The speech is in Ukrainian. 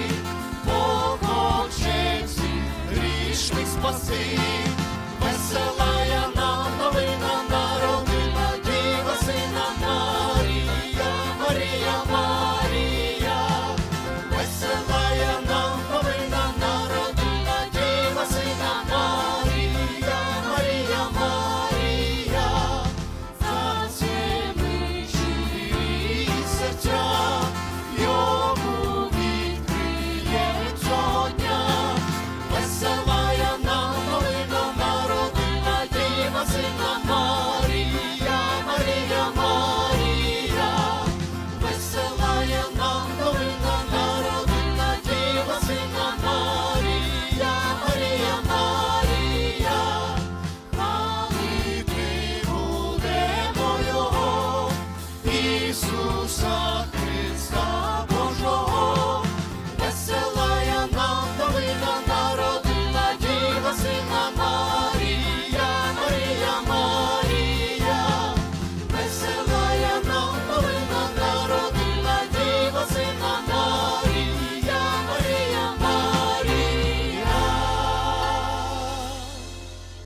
всіх, помоче всіх, грішних спаси.